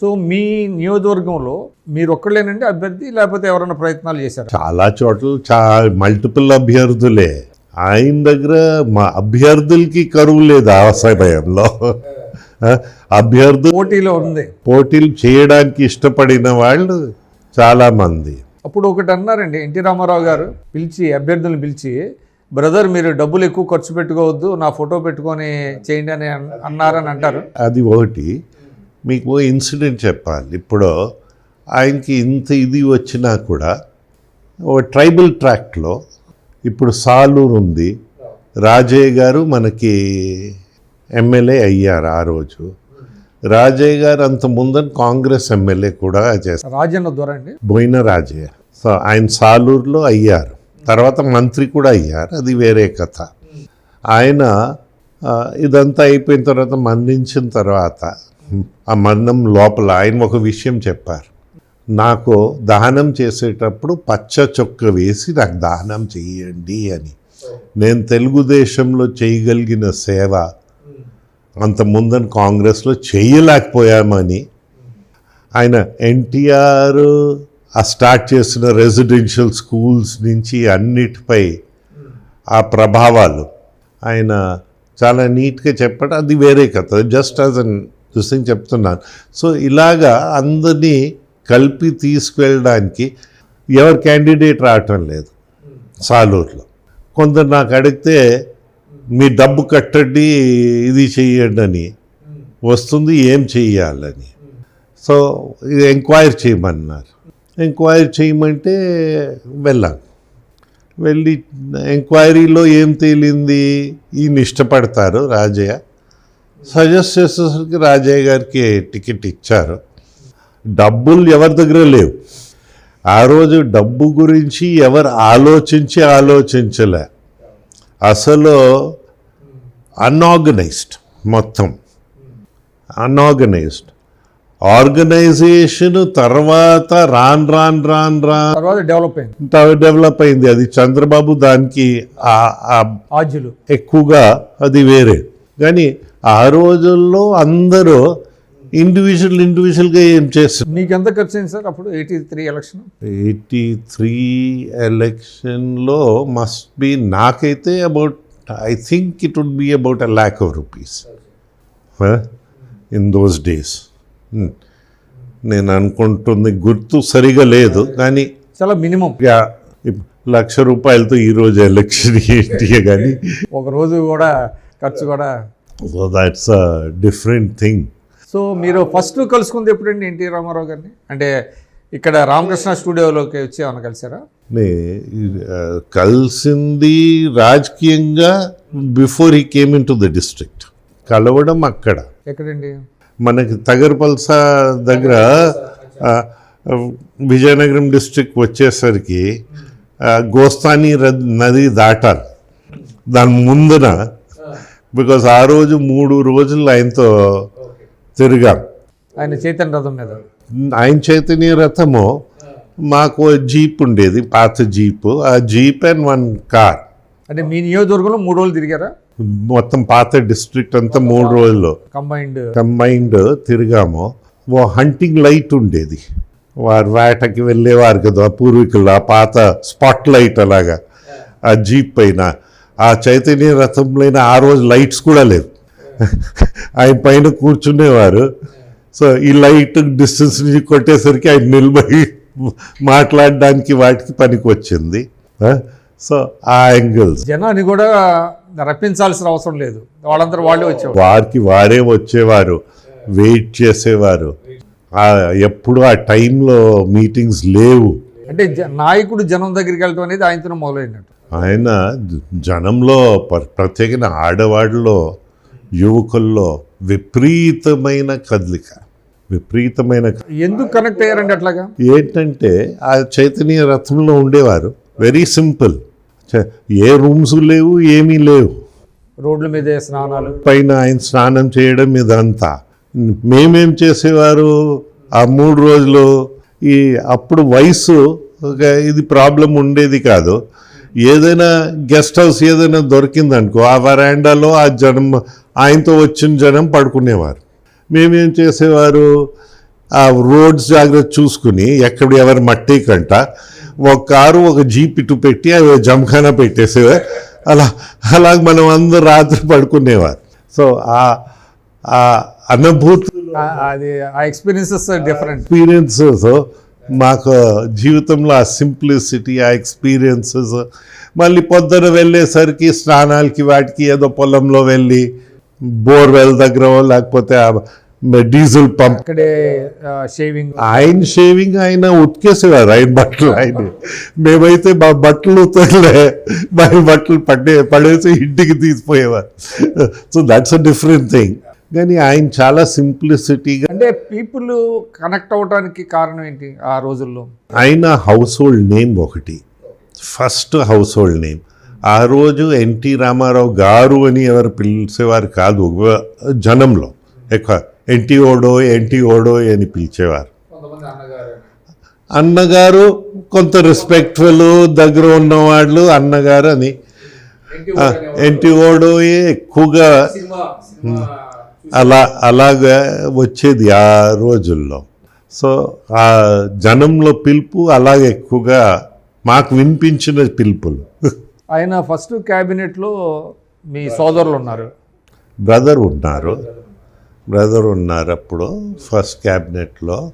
So మీ నియోజకవర్గంలో మీరు ఒక్కళ్ళేనండి అభ్యర్థి? లేకపోతే ఎవరైనా ప్రయత్నాలు చేశారు? చాలా చోట్ల చా మల్టిపుల్ అభ్యర్థులే. ఆయన దగ్గర మా అభ్యర్థులకి కరువు లేదు ఆ సమయంలో. అభ్యర్థులు పోటీలో ఉంది. పోటీలు చేయడానికి ఇష్టపడిన వాళ్ళు చాలామంది. అప్పుడు ఒకటి అన్నారండి ఎన్టీ రామారావు గారు పిలిచి అభ్యర్థులను పిలిచి బ్రదర్ మీరు డబ్బులు ఎక్కువ ఖర్చు పెట్టుకోవద్దు నా ఫోటో పెట్టుకొని చేయండి అన్- అన్నారని అంటారు. అది ఒకటి. మీకు ఓ ఇన్సిడెంట్ చెప్పాలి. ఇప్పుడు ఆయనకి ఇంత ఇది వచ్చినా కూడా ఓ ట్రైబల్ ట్రాక్ట్లో ఇప్పుడు సాలూరు ఉంది. రాజయ్య గారు మనకి ఎమ్మెల్యే అయ్యారు ఆ రోజు. రాజయ్య గారు అంత ముందని కాంగ్రెస్ ఎమ్మెల్యే కూడా చేస్తారు రాజన్న ద్వారా అండి? బోయిన రాజయ్య. సో ఆయన సాలూరులో అయ్యారు. తర్వాత మంత్రి కూడా అయ్యారు. అది వేరే కథ. ఆయన ఇదంతా అయిపోయిన తర్వాత మరణించిన తర్వాత ఆ మరణం లోపల ఆయన ఒక విషయం చెప్పారు. నాకు దహనం చేసేటప్పుడు పచ్చ చొక్క వేసి నాకు దహనం చేయండి అని. నేను తెలుగుదేశంలో చేయగలిగిన సేవ అంత ముందని కాంగ్రెస్లో చేయలేకపోయామని. ఆయన ఎన్టీఆర్ ఆ స్టార్ట్ చేసిన రెసిడెన్షియల్ స్కూల్స్ నుంచి అన్నిటిపై ఆ ప్రభావాలు. ఆయన చాలా నీట్గా చెప్పడం అది వేరే కథ. జస్ట్ యాజ్ అన్ దిసింగ్ చెప్తున్నాను. సో ఇలాగా అందరినీ కలిపి తీసుకువెళ్ళడానికి ఎవరు క్యాండిడేట్ రావటం లేదు సాలూరులో. కొందరు నాకు అడిగితే మీ డబ్బు కట్టండి ఇది చెయ్యండి అని. వస్తుంది ఏం చెయ్యాలని? సో ఇది ఎంక్వైర్ చేయమన్నారు. ఎంక్వైర్ చేయమంటే వెళ్ళాను వెళ్ళి ఎంక్వైరీలో ఏం తేలింది? ఈయన ఇష్టపడతారు రాజయ్య. సజెస్ట్ చేసేసరికి రాజయ్య గారికి టికెట్ ఇచ్చారు. డబ్బులు ఎవరి దగ్గర లేవు. ఆ రోజు డబ్బు గురించి ఎవరు ఆలోచించి ఆలోచించలే. అసలు అన్ఆర్గనైజ్డ్ మొత్తం. అన్ఆర్గనైజ్డ్ ఆర్గనైజేషన్ తర్వాత రాన్ రాన్ రాన్ రాన్. తర్వాత డెవలప్ అయింది. డెవలప్ అయింది. అది చంద్రబాబు దానికి ఎక్కువగా అది వేరే. కానీ ఆ రోజుల్లో అందరూ ఇండివిజువల్ ఇండివిజువల్గా ఏం చేస్తారు? మీకు ఎంత ఖర్చు అయింది సార్ అప్పుడు? Eighty three election eighty three ఎలక్షన్లో మస్ట్ బి నాకైతే about I think it would be about a lakh of rupees in those days నేను అనుకుంటుంది గుర్తు సరిగా లేదు కానీ చాలా మినిమం. లక్ష రూపాయలతో ఈరోజు ఎలక్షన్ ఏంటి కానీ ఒక రోజు కూడా ఖర్చు కూడా. So that's different thing so మీరు ఫస్ట్ కలుసుకుంది ఎప్పుడండి ఎన్టీ రామారావు గారిని? అంటే ఇక్కడ రామకృష్ణ స్టూడియోలోకి వచ్చి ఏమైనా కలిసారా? కలిసింది రాజకీయంగా before he came into the district కలవడం అక్కడ. ఎక్కడండి? మనకి తగరపల్స దగ్గర విజయనగరం డిస్ట్రిక్ట్ వచ్చేసరికి గోస్తాని నది దాటాలి. దాని ముందున బికాస్ ఆ రోజు మూడు రోజులు ఆయనతో తిరిగాం. ఆయన చైతన్య రథం మీద? ఆయన చైతన్య రథము మాకు జీప్ ఉండేది పాత జీపు. ఆ జీప్ అండ్ వన్ కార్. అంటే మీ నియోజకవర్గంలో మూడు రోజులు తిరిగారా? మొత్తం పాత డిస్ట్రిక్ట్ అంతా మూడు రోజులు. కంబైన్డ్. కంబైన్డ్ తిరిగాము. ఓ హంటింగ్ లైట్ ఉండేది. వారు వేటకి వెళ్ళేవారు కదా పూర్వీకులు ఆ పాత స్పాట్ లైట్ అలాగా. ఆ జీప్ పైన. ఆ చైతన్య రథంలో ఆ రోజు లైట్స్ కూడా లేవు. ఆయన పైన కూర్చునేవారు. సో ఈ లైట్ డిస్టెన్స్ నుంచి కొట్టేసరికి ఆయన నిలబడి మాట్లాడడానికి వాటికి పనికి వచ్చింది. సో ఆ యాంగిల్స్. జనాన్ని కూడా రప్పించాల్సిన అవసరం లేదు. వాళ్ళందరూ వాళ్ళే వచ్చేవారు. వారికి వారే వచ్చేవారు. వెయిట్ చేసేవారు. ఎప్పుడు ఆ టైంలో మీటింగ్స్ లేవు. అంటే నాయకుడు జనం దగ్గరికి వెళ్ళడం అనేది ఆయనతో మొదలైనట్టు. ఆయన జనంలో ప్ర- ప్రత్యేకంగా ఆడవాళ్ళలో యువకుల్లో విపరీతమైన కదలిక. విపరీతమైన ఎందుకు కనెక్ట్ అయ్యారండి అట్లాగా? ఏంటంటే ఆ చైతన్య రథంలో ఉండేవారు. వెరీ సింపుల్ ఏ రూమ్స్ లేవు ఏమీ లేవు. రోడ్ల మీదే స్నానాలు. పైన ఆయన స్నానం చేయడం ఇదంతా. మేమేం చేసేవారు? ఆ మూడు రోజులు ఈ అప్పుడు వయసు ఇది ప్రాబ్లం ఉండేది కాదు. ఏదైనా గెస్ట్ హౌస్ ఏదైనా దొరికిందనుకో ఆ వరాండాలో ఆ జనం ఆయనతో వచ్చిన జనం పడుకునేవారు. మేమేం చేసేవారు? ఆ రోడ్స్ జాగ్రత్త చూసుకుని ఎక్కడ ఎవరు మట్టి కంట ఒక కారు ఒక జీప్ ఇటు పెట్టి అవి జంఖానా పెట్టేసేవారు. అలా అలాగ మనం అందరూ రాత్రి పడుకునేవారు. సో ఆ ఆ అనుభూతి అది ఆ ఎక్స్పీరియన్సెస్ డిఫరెంట్. ఎక్స్పీరియన్సెస్ మాకు జీవితంలో ఆ సింప్లిసిటీ ఆ ఎక్స్పీరియన్సెస్ మళ్ళీ పొద్దున వెళ్ళేసరికి స్నానాలకి వాటికి ఏదో పొలంలో వెళ్ళి బోర్వెల్ దగ్గర లేకపోతే డీజిల్ పంప్. షేవింగ్. ఆయన షేవింగ్ ఆయన ఉతికేసేవారు ఆయన బట్టలు ఆయన. మేమైతే మా బట్టలు ఉతకలే మా బట్టలు పడే పడేసి ఇంటికి తీసిపోయేవారు. So that's a different thing కానీ ఆయన చాలా సింప్లిసిటీగా అంటే పీపుల్ కనెక్ట్ అవడానికి కారణం ఏంటి ఆ రోజుల్లో? ఆయన హౌస్ హోల్డ్ నేమ్ ఒకటి. First household name. ఆ రోజు ఎన్టీ రామారావు గారు అని ఎవరు పిలిచేవారు కాదు జనంలో. ఎక్కువ ఎన్టీ ఓడో ఎన్టీ ఓడో అని పిలిచేవారు. కొంతమంది అన్నగారు. అన్నగారు కొంత రెస్పెక్ట్ఫుల్ దగ్గర ఉన్నవాళ్ళు అన్నగారు అని. ఎన్టీ ఓడో ఎక్కువగా అలా అలాగా వచ్చేది ఆ రోజుల్లో. సో ఆ జనంలో పిలుపు అలాగే ఎక్కువగా మాకు వినిపించిన పిలుపులు. ఆయన ఫస్ట్ క్యాబినెట్లో మీ సోదరులు ఉన్నారు. బ్రదర్ ఉన్నారు. బ్రదర్ ఉన్నారు అప్పుడు ఫస్ట్ క్యాబినెట్లో.